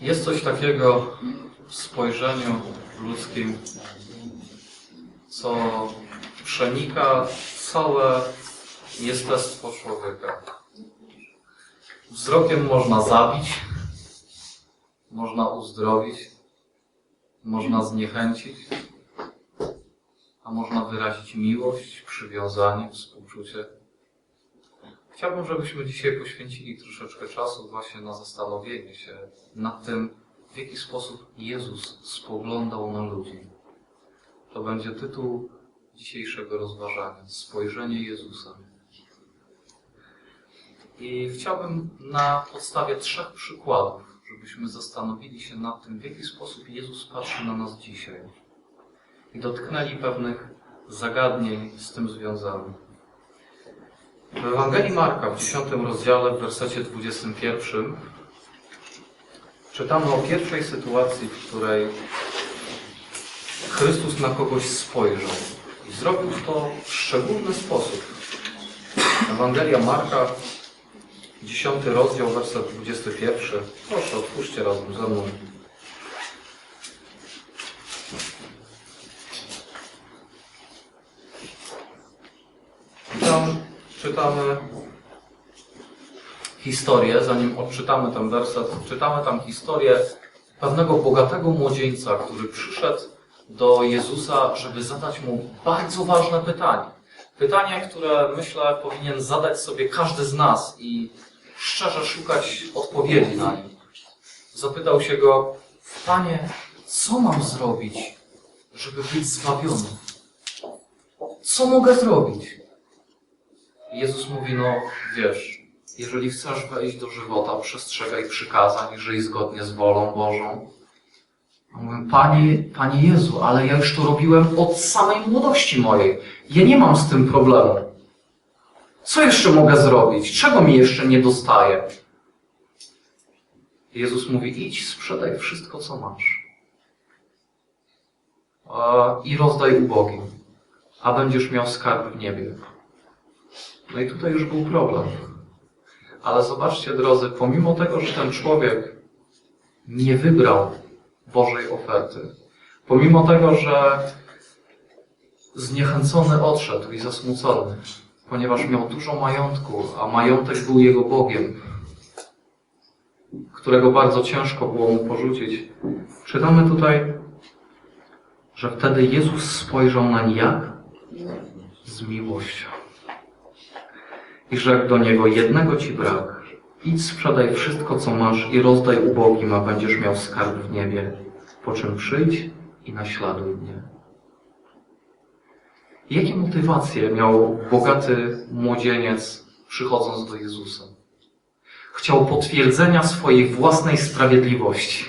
Jest coś takiego w spojrzeniu ludzkim, co przenika całe jestestwo człowieka. Wzrokiem można zabić, można uzdrowić, można zniechęcić, a można wyrazić miłość, przywiązanie, współczucie. Chciałbym, żebyśmy dzisiaj poświęcili troszeczkę czasu właśnie na zastanowienie się nad tym, w jaki sposób Jezus spoglądał na ludzi. To będzie tytuł dzisiejszego rozważania spojrzenie Jezusa. I chciałbym na podstawie trzech przykładów, żebyśmy zastanowili się nad tym, w jaki sposób Jezus patrzy na nas dzisiaj i dotknęli pewnych zagadnień z tym związanych. W Ewangelii Marka w 10 rozdziale, w wersecie 21, czytamy o pierwszej sytuacji, w której Chrystus na kogoś spojrzał i zrobił to w szczególny sposób. Ewangelia Marka, 10 rozdział, werset 21. Proszę, otwórzcie razem ze mną. I tam czytamy historię, zanim odczytamy ten werset, czytamy tam historię pewnego bogatego młodzieńca, który przyszedł do Jezusa, żeby zadać mu bardzo ważne pytanie. Pytanie, które myślę powinien zadać sobie każdy z nas i szczerze szukać odpowiedzi na nie. Zapytał się go, Panie, co mam zrobić, żeby być zbawiony? Co mogę zrobić? Jezus mówi, no wiesz, jeżeli chcesz wejść do żywota, przestrzegaj przykazań żyj zgodnie z wolą Bożą. Mówię, Panie, Panie Jezu, ale ja już to robiłem od samej młodości mojej. Ja nie mam z tym problemu. Co jeszcze mogę zrobić? Czego mi jeszcze nie dostaje? Jezus mówi, idź, sprzedaj wszystko, co masz. I rozdaj ubogim, a będziesz miał skarb w niebie. No i tutaj już był problem. Ale zobaczcie, drodzy, pomimo tego, że ten człowiek nie wybrał Bożej oferty, pomimo tego, że zniechęcony odszedł i zasmucony, ponieważ miał dużo majątku, a majątek był jego Bogiem, którego bardzo ciężko było mu porzucić, czytamy tutaj, że wtedy Jezus spojrzał nań jak? Z miłością i rzekł do niego, jednego ci brak. Idź sprzedaj wszystko, co masz i rozdaj ubogim, a będziesz miał skarb w niebie. Po czym przyjdź i naśladuj mnie. Jakie motywacje miał bogaty młodzieniec przychodząc do Jezusa? Chciał potwierdzenia swojej własnej sprawiedliwości.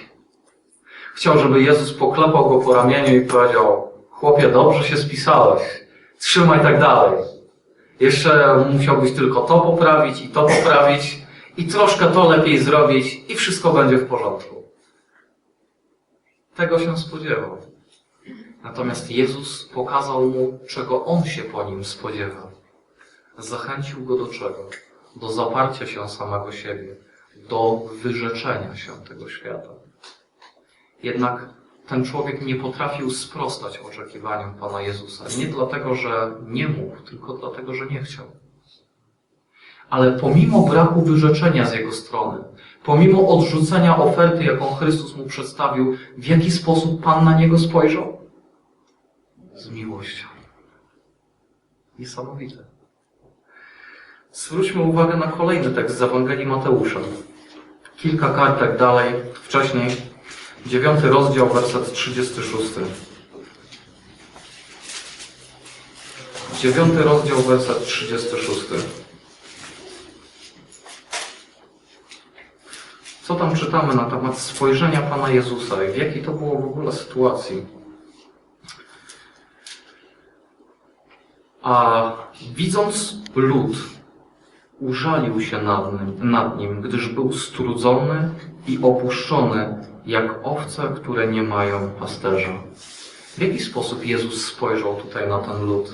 Chciał, żeby Jezus poklepał go po ramieniu i powiedział, chłopie, dobrze się spisałeś, trzymaj tak dalej. Jeszcze musiałbyś tylko to poprawić i to poprawić i troszkę to lepiej zrobić i wszystko będzie w porządku. Tego się spodziewał. Natomiast Jezus pokazał mu, czego on się po nim spodziewa. Zachęcił go do czego? Do zaparcia się samego siebie, do wyrzeczenia się tego świata. Jednak ten człowiek nie potrafił sprostać oczekiwaniom Pana Jezusa. Nie dlatego, że nie mógł, tylko dlatego, że nie chciał. Ale pomimo braku wyrzeczenia z jego strony, pomimo odrzucenia oferty, jaką Chrystus mu przedstawił, w jaki sposób Pan na niego spojrzał? Z miłością. Niesamowite. Zwróćmy uwagę na kolejny tekst z Ewangelii Mateusza. Kilka kartek dalej, wcześniej, Dziewiąty rozdział, werset 36. Dziewiąty rozdział, werset 36. Co tam czytamy na temat spojrzenia Pana Jezusa i w jakiej to było w ogóle sytuacji? A widząc lud, użalił się nad nim, nad nim, gdyż był strudzony i opuszczony jak owce, które nie mają pasterza. W jaki sposób Jezus spojrzał tutaj na ten lud?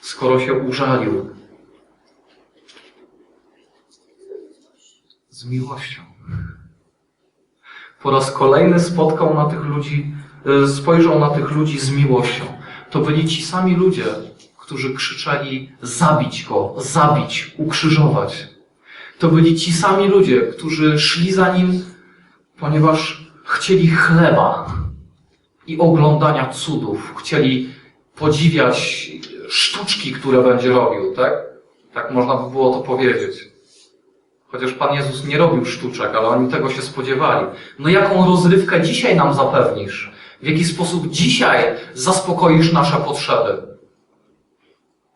Skoro się użalił, Z miłością. Po raz kolejny spotkał na tych ludzi, e, spojrzał na tych ludzi z miłością. To byli ci sami ludzie, którzy krzyczeli zabić go, zabić, ukrzyżować. To byli ci sami ludzie, którzy szli za nim, ponieważ chcieli chleba i oglądania cudów, chcieli podziwiać sztuczki, które będzie robił, tak? Tak można by było to powiedzieć. Chociaż Pan Jezus nie robił sztuczek, ale oni tego się spodziewali. No jaką rozrywkę dzisiaj nam zapewnisz? W jaki sposób dzisiaj zaspokoisz nasze potrzeby?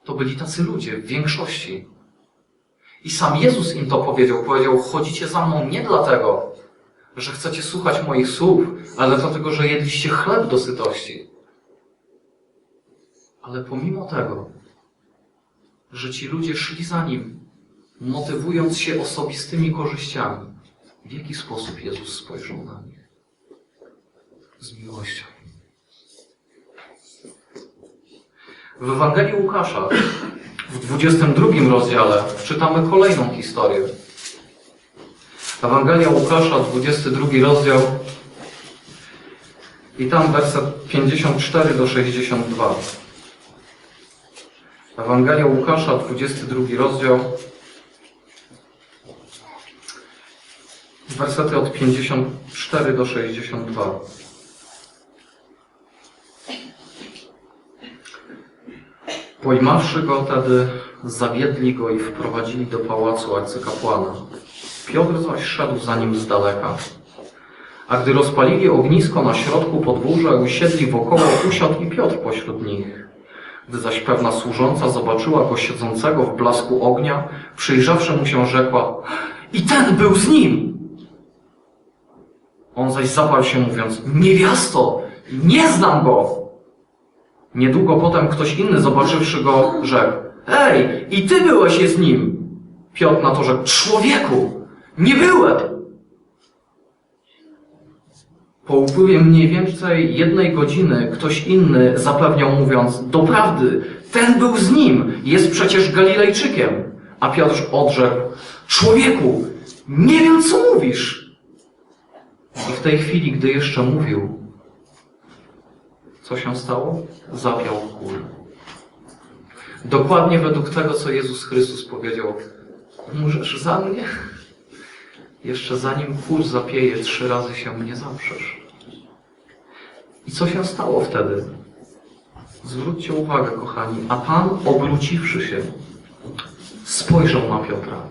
To byli tacy ludzie w większości. I sam Jezus im to powiedział. Powiedział, chodzicie za mną nie dlatego, że chcecie słuchać moich słów, ale dlatego, że jedliście chleb do sytości. Ale pomimo tego, że ci ludzie szli za nim, motywując się osobistymi korzyściami, w jaki sposób Jezus spojrzał na nich? Z miłością. W Ewangelii Łukasza, w 22 rozdziale, czytamy kolejną historię. Ewangelia Łukasza, 22 rozdział i tam werset 54 do 62. Ewangelia Łukasza, 22 rozdział, wersety od 54 do 62. Pojmawszy go tedy, zawiedli go i wprowadzili do pałacu arcykapłana. Piotr zaś szedł za nim z daleka. A gdy rozpalili ognisko na środku podwórza i usiedli wokoło, usiadł i Piotr pośród nich. Gdy zaś pewna służąca zobaczyła go siedzącego w blasku ognia, przyjrzawszy mu się, rzekła i ten był z nim! On zaś zaparł się, mówiąc, niewiasto, nie znam go! Niedługo potem ktoś inny, zobaczywszy go, rzekł, Ej, i ty byłeś z nim! Piotr na to rzekł, człowieku, nie byłem! Po upływie mniej więcej jednej godziny ktoś inny zapewniał, mówiąc, doprawdy, ten był z nim, jest przecież Galilejczykiem. A Piotr odrzekł, człowieku, nie wiem co mówisz. I w tej chwili, gdy jeszcze mówił, co się stało? Zapiał kul. Dokładnie według tego, co Jezus Chrystus powiedział. Umrzesz za mnie? Jeszcze zanim kul zapieje, trzy razy się mnie zaprzesz. I co się stało wtedy? Zwróćcie uwagę, kochani, a Pan, obróciwszy się, spojrzał na Piotra.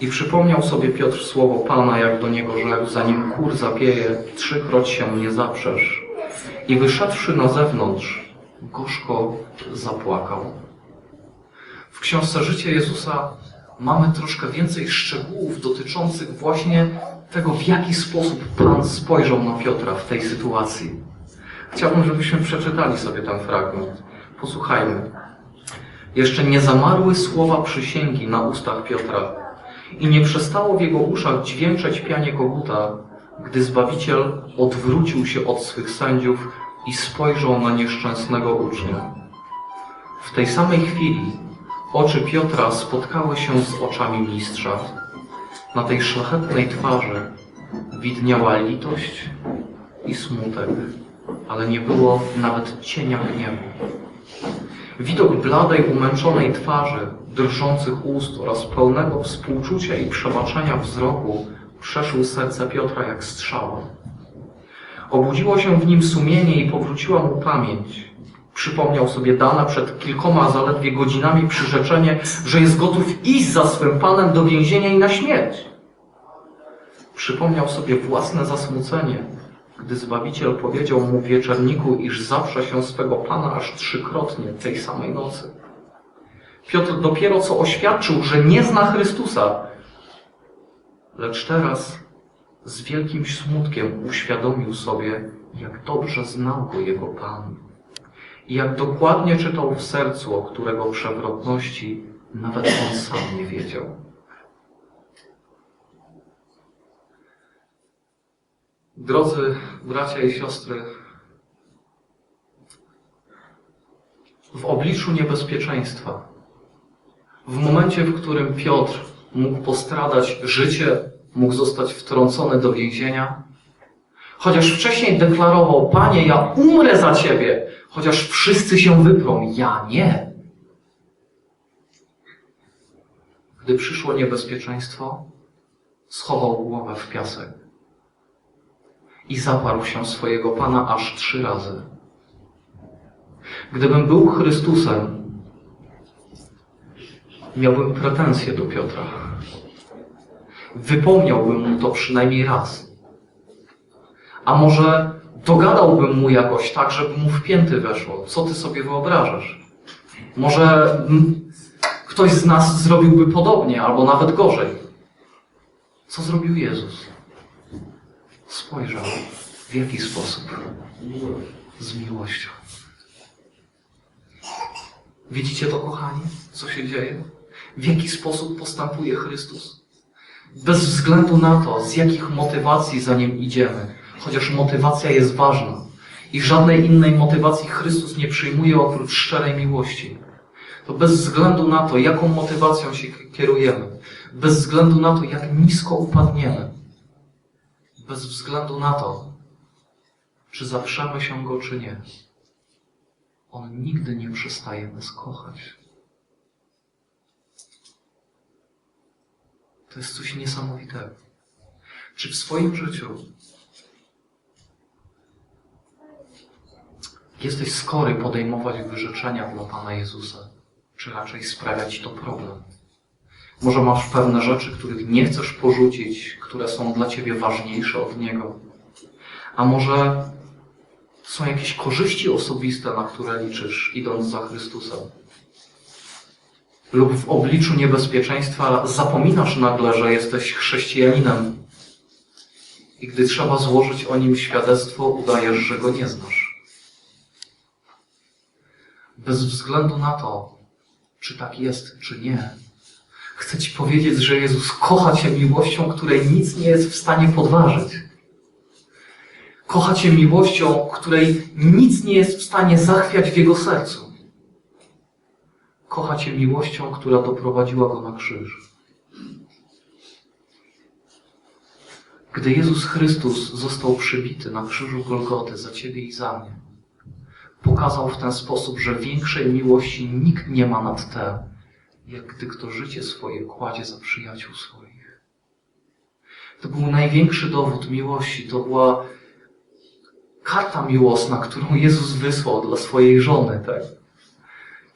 I przypomniał sobie Piotr słowo Pana, jak do niego rzekł, zanim kur zapieje, trzykroć się nie zaprzesz. I wyszedłszy na zewnątrz, gorzko zapłakał. W książce Życie Jezusa mamy troszkę więcej szczegółów dotyczących właśnie tego, w jaki sposób Pan spojrzał na Piotra w tej sytuacji. Chciałbym, żebyśmy przeczytali sobie ten fragment. Posłuchajmy. Jeszcze nie zamarły słowa przysięgi na ustach Piotra i nie przestało w jego uszach dźwięczeć pianie koguta, gdy Zbawiciel odwrócił się od swych sędziów i spojrzał na nieszczęsnego ucznia. W tej samej chwili oczy Piotra spotkały się z oczami mistrza. Na tej szlachetnej twarzy widniała litość i smutek, ale nie było nawet cienia gniewu. Widok bladej, umęczonej twarzy, drżących ust oraz pełnego współczucia i przebaczenia wzroku przeszły serce Piotra jak strzała. Obudziło się w nim sumienie i powróciła mu pamięć. Przypomniał sobie dane przed kilkoma zaledwie godzinami przyrzeczenie, że jest gotów iść za swym panem do więzienia i na śmierć. Przypomniał sobie własne zasmucenie, gdy Zbawiciel powiedział mu w wieczerniku, iż zawsze się swego Pana aż trzykrotnie tej samej nocy. Piotr dopiero co oświadczył, że nie zna Chrystusa, lecz teraz z wielkim smutkiem uświadomił sobie, jak dobrze znał go jego Pan i jak dokładnie czytał w sercu, o którego przewrotności nawet on sam nie wiedział. Drodzy bracia i siostry, w obliczu niebezpieczeństwa, w momencie, w którym Piotr mógł postradać życie, mógł zostać wtrącony do więzienia. Chociaż wcześniej deklarował, Panie, ja umrę za Ciebie, chociaż wszyscy się wyprą, ja nie. Gdy przyszło niebezpieczeństwo, schował głowę w piasek i zaparł się swojego Pana aż trzy razy. Gdybym był Chrystusem, miałbym pretensje do Piotra. Wypomniałbym mu to przynajmniej raz. A może dogadałbym mu jakoś tak, żeby mu w pięty weszło. Co ty sobie wyobrażasz? Może ktoś z nas zrobiłby podobnie, albo nawet gorzej. Co zrobił Jezus? Spojrzał. W jaki sposób? Z miłością. Widzicie to, kochani? Co się dzieje? W jaki sposób postępuje Chrystus? Bez względu na to, z jakich motywacji za Nim idziemy, chociaż motywacja jest ważna i żadnej innej motywacji Chrystus nie przyjmuje oprócz szczerej miłości, to bez względu na to, jaką motywacją się kierujemy, bez względu na to, jak nisko upadniemy, bez względu na to, czy zaprzemy się Go, czy nie, On nigdy nie przestaje nas kochać. To jest coś niesamowitego. Czy w swoim życiu jesteś skory podejmować wyrzeczenia dla Pana Jezusa, czy raczej sprawia Ci to problem? Może masz pewne rzeczy, których nie chcesz porzucić, które są dla Ciebie ważniejsze od Niego. A może są jakieś korzyści osobiste, na które liczysz, idąc za Chrystusem. Lub w obliczu niebezpieczeństwa zapominasz nagle, że jesteś chrześcijaninem. I gdy trzeba złożyć o nim świadectwo, udajesz, że go nie znasz. Bez względu na to, czy tak jest, czy nie, chcę Ci powiedzieć, że Jezus kocha Cię miłością, której nic nie jest w stanie podważyć. Kocha Cię miłością, której nic nie jest w stanie zachwiać w Jego sercu. Kocha Cię miłością, która doprowadziła Go na krzyż. Gdy Jezus Chrystus został przybity na krzyżu Golgoty za Ciebie i za mnie, pokazał w ten sposób, że większej miłości nikt nie ma nad te, jak gdy kto życie swoje kładzie za przyjaciół swoich. To był największy dowód miłości, to była karta miłosna, którą Jezus wysłał dla swojej żony, tak?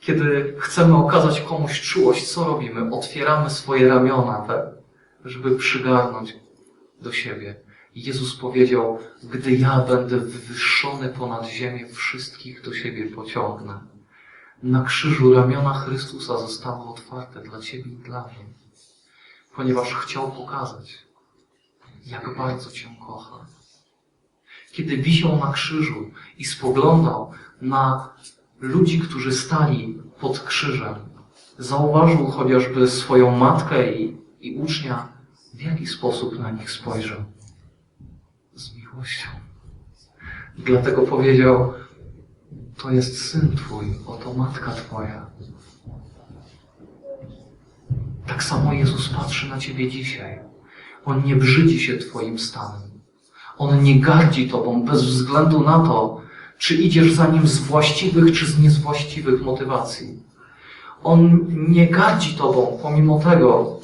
Kiedy chcemy okazać komuś czułość, co robimy? Otwieramy swoje ramiona, tak? Żeby przygarnąć do siebie. Jezus powiedział, gdy ja będę wywyższony ponad ziemię, wszystkich do siebie pociągnę. Na krzyżu ramiona Chrystusa zostały otwarte dla Ciebie i dla mnie, ponieważ chciał pokazać, jak bardzo Cię kocha kiedy wisiał na krzyżu i spoglądał na ludzi, którzy stali pod krzyżem, zauważył chociażby swoją matkę i, i ucznia, w jaki sposób na nich spojrzał. Z miłością. Dlatego powiedział, to jest syn Twój, oto matka Twoja. Tak samo Jezus patrzy na Ciebie dzisiaj. On nie brzydzi się Twoim stanem. On nie gardzi Tobą bez względu na to, czy idziesz za Nim z właściwych czy z niezwłaściwych motywacji. On nie gardzi Tobą pomimo tego,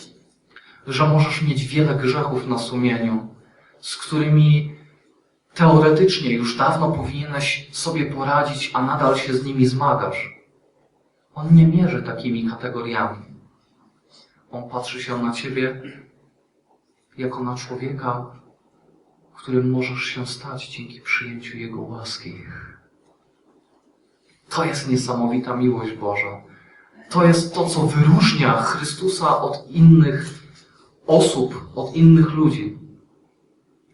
że możesz mieć wiele grzechów na sumieniu, z którymi teoretycznie już dawno powinieneś sobie poradzić, a nadal się z nimi zmagasz. On nie mierzy takimi kategoriami. On patrzy się na Ciebie jako na człowieka, którym możesz się stać dzięki przyjęciu Jego łaski. To jest niesamowita miłość Boża. To jest to, co wyróżnia Chrystusa od innych osób, od innych ludzi.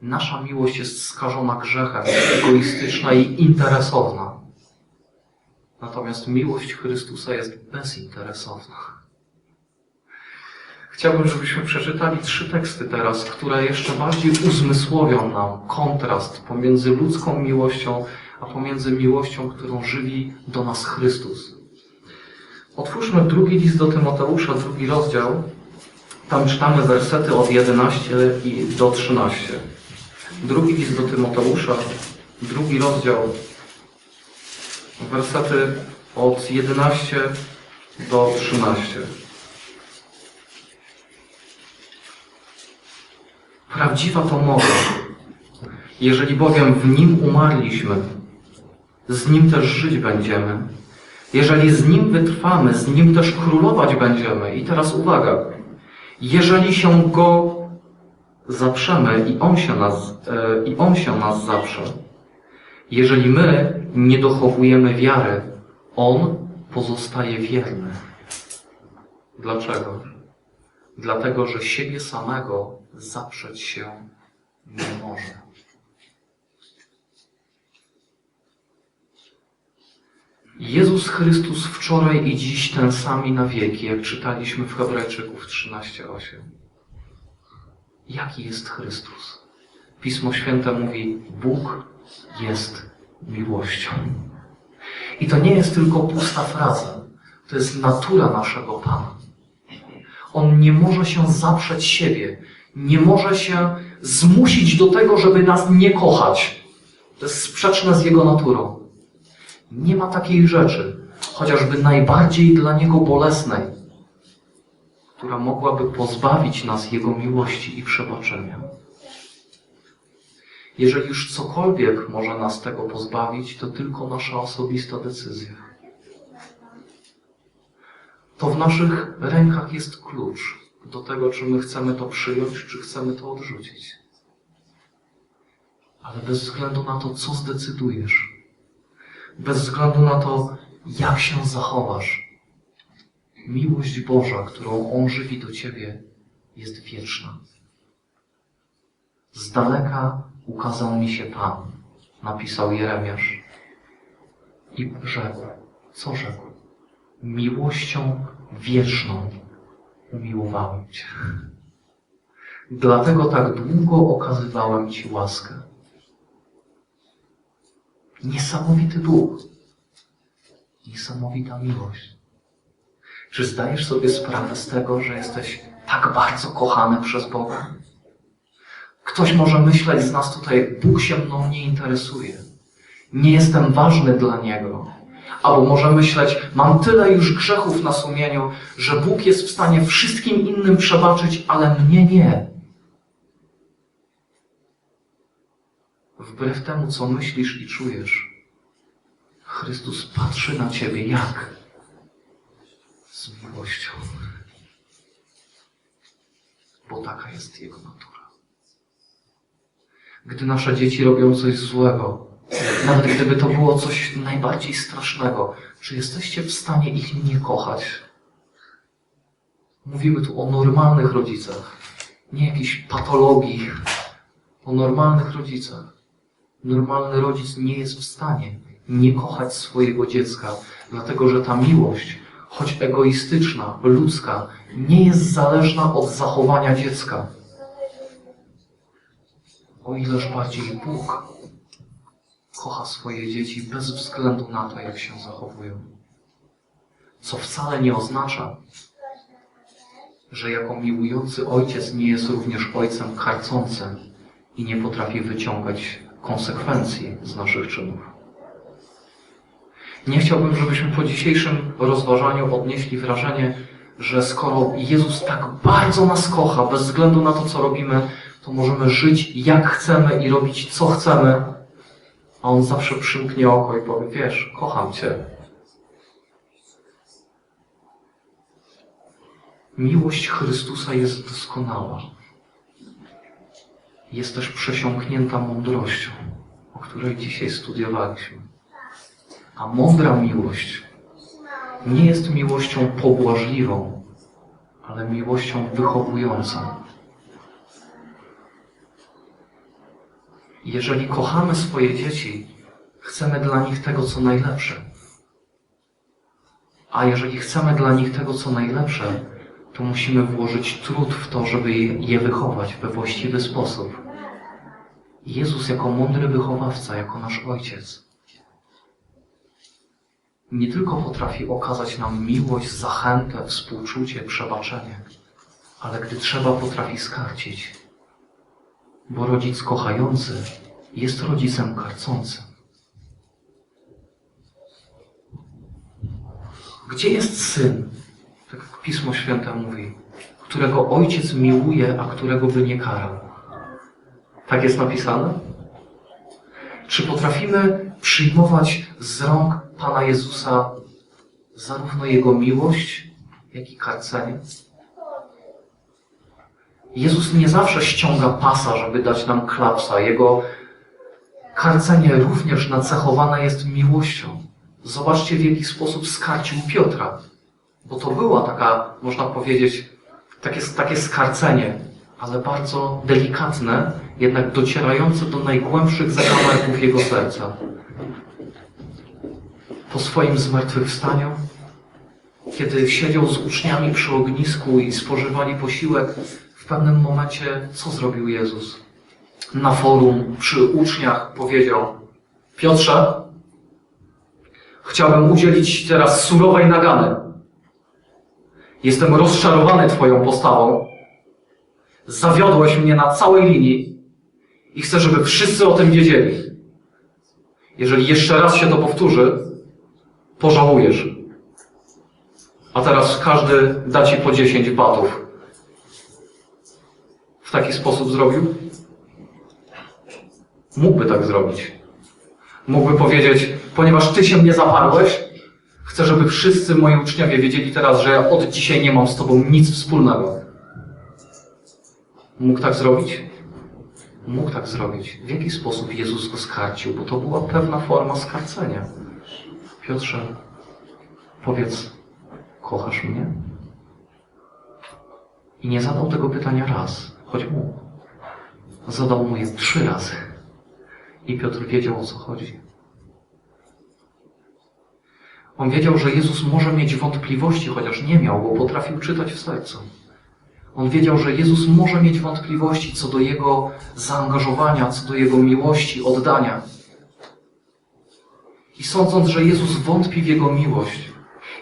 Nasza miłość jest skażona grzechem, egoistyczna i interesowna. Natomiast miłość Chrystusa jest bezinteresowna. Chciałbym, żebyśmy przeczytali trzy teksty teraz, które jeszcze bardziej uzmysłowią nam kontrast pomiędzy ludzką miłością, a pomiędzy miłością, którą żywi do nas Chrystus. Otwórzmy drugi list do Tymoteusza, drugi rozdział Tam czytamy wersety od 11 i do 13. Drugi list do Tymoteusza, drugi rozdział, wersety od 11 do 13. Prawdziwa to mowa. Jeżeli bowiem w Nim umarliśmy, z Nim też żyć będziemy. Jeżeli z Nim wytrwamy, z Nim też królować będziemy. I teraz uwaga. Jeżeli się Go zaprzemy i On się nas, e, i On się nas zaprze, jeżeli my nie dochowujemy wiary, On pozostaje wierny. Dlaczego? Dlatego, że siebie samego zaprzeć się nie może. Jezus Chrystus wczoraj i dziś ten sami na wieki, jak czytaliśmy w Hebrajczyków 13:8. Jaki jest Chrystus? Pismo Święte mówi: Bóg jest miłością. I to nie jest tylko pusta fraza, to jest natura naszego Pana. On nie może się zaprzeć siebie, nie może się zmusić do tego, żeby nas nie kochać. To jest sprzeczne z jego naturą. Nie ma takiej rzeczy, chociażby najbardziej dla niego bolesnej, która mogłaby pozbawić nas jego miłości i przebaczenia. Jeżeli już cokolwiek może nas tego pozbawić, to tylko nasza osobista decyzja. To w naszych rękach jest klucz do tego, czy my chcemy to przyjąć, czy chcemy to odrzucić. Ale bez względu na to, co zdecydujesz, bez względu na to, jak się zachowasz, miłość Boża, którą On żywi do Ciebie, jest wieczna. Z daleka ukazał mi się Pan, napisał Jeremiasz. I rzekł, co rzekł? Miłością wieczną umiłowałem Cię. Dlatego tak długo okazywałem Ci łaskę. Niesamowity duch. Niesamowita miłość. Czy zdajesz sobie sprawę z tego, że jesteś tak bardzo kochany przez Boga? Ktoś może myśleć z nas tutaj, Bóg się mną nie interesuje. Nie jestem ważny dla Niego. Albo może myśleć, mam tyle już grzechów na sumieniu, że Bóg jest w stanie wszystkim innym przebaczyć, ale mnie nie. Wbrew temu, co myślisz i czujesz, Chrystus patrzy na Ciebie jak? Z miłością. Bo taka jest Jego natura. Gdy nasze dzieci robią coś złego, nawet gdyby to było coś najbardziej strasznego, czy jesteście w stanie ich nie kochać? Mówimy tu o normalnych rodzicach, nie jakiejś patologii, o normalnych rodzicach. Normalny rodzic nie jest w stanie nie kochać swojego dziecka, dlatego że ta miłość, choć egoistyczna, ludzka, nie jest zależna od zachowania dziecka. O ileż bardziej Bóg kocha swoje dzieci bez względu na to, jak się zachowują. Co wcale nie oznacza, że jako miłujący ojciec nie jest również ojcem karcącym i nie potrafi wyciągać konsekwencji z naszych czynów. Nie chciałbym, żebyśmy po dzisiejszym rozważaniu odnieśli wrażenie, że skoro Jezus tak bardzo nas kocha, bez względu na to, co robimy, to możemy żyć jak chcemy i robić co chcemy, a On zawsze przymknie oko i powie, wiesz, kocham Cię. Miłość Chrystusa jest doskonała. Jest też przesiąknięta mądrością, o której dzisiaj studiowaliśmy. A mądra miłość nie jest miłością pobłażliwą, ale miłością wychowującą. Jeżeli kochamy swoje dzieci, chcemy dla nich tego, co najlepsze. A jeżeli chcemy dla nich tego, co najlepsze, to musimy włożyć trud w to, żeby je wychować we właściwy sposób. Jezus jako mądry wychowawca, jako nasz ojciec, nie tylko potrafi okazać nam miłość, zachętę, współczucie, przebaczenie, ale gdy trzeba, potrafi skarcić. Bo rodzic kochający jest rodzicem karcącym. Gdzie jest syn? Tak jak Pismo Święte mówi, którego ojciec miłuje, a którego by nie karał. Tak jest napisane? Czy potrafimy przyjmować z rąk Pana Jezusa zarówno Jego miłość, jak i karcenie? Jezus nie zawsze ściąga pasa, żeby dać nam klapsa. Jego karcenie również nacechowane jest miłością. Zobaczcie, w jaki sposób skarcił Piotra. Bo to była taka, można powiedzieć, takie, takie skarcenie, ale bardzo delikatne, jednak docierające do najgłębszych zakamarków jego serca. Po swoim zmartwychwstaniu, kiedy siedział z uczniami przy ognisku i spożywali posiłek, pewnym momencie co zrobił Jezus? Na forum przy uczniach powiedział: Piotrze, chciałbym udzielić teraz surowej nagany. Jestem rozczarowany Twoją postawą. Zawiodłeś mnie na całej linii i chcę, żeby wszyscy o tym wiedzieli. Jeżeli jeszcze raz się to powtórzy, pożałujesz. A teraz każdy da Ci po 10 batów. W taki sposób zrobił? Mógłby tak zrobić. Mógłby powiedzieć, ponieważ Ty się mnie zaparłeś, chcę, żeby wszyscy moi uczniowie wiedzieli teraz, że ja od dzisiaj nie mam z Tobą nic wspólnego. Mógł tak zrobić? Mógł tak zrobić. W jaki sposób Jezus go skarcił? Bo to była pewna forma skarcenia. Piotrze, powiedz, kochasz mnie? I nie zadał tego pytania raz, choć mógł. Zadał mu je trzy razy. I Piotr wiedział o co chodzi. On wiedział, że Jezus może mieć wątpliwości, chociaż nie miał, bo potrafił czytać w sercu. On wiedział, że Jezus może mieć wątpliwości co do Jego zaangażowania, co do Jego miłości, oddania. I sądząc, że Jezus wątpi w Jego miłość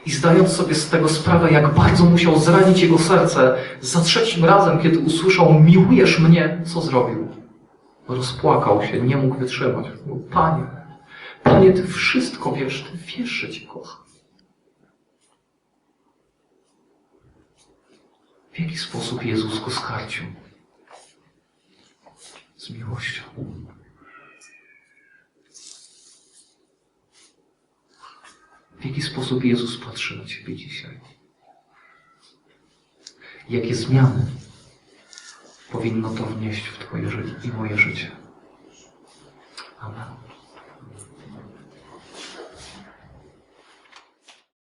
i zdając sobie z tego sprawę, jak bardzo musiał zranić Jego serce, za trzecim razem, kiedy usłyszał, miłujesz mnie, co zrobił? Rozpłakał się, nie mógł wytrzymać. Mówił, Panie, Panie, Ty wszystko wiesz, Ty wiesz, że Cię kocham. W jaki sposób Jezus go skarcił? Z miłością. W jaki sposób Jezus patrzy na Ciebie dzisiaj? Jakie zmiany powinno to wnieść w Twoje i moje życie? Amen.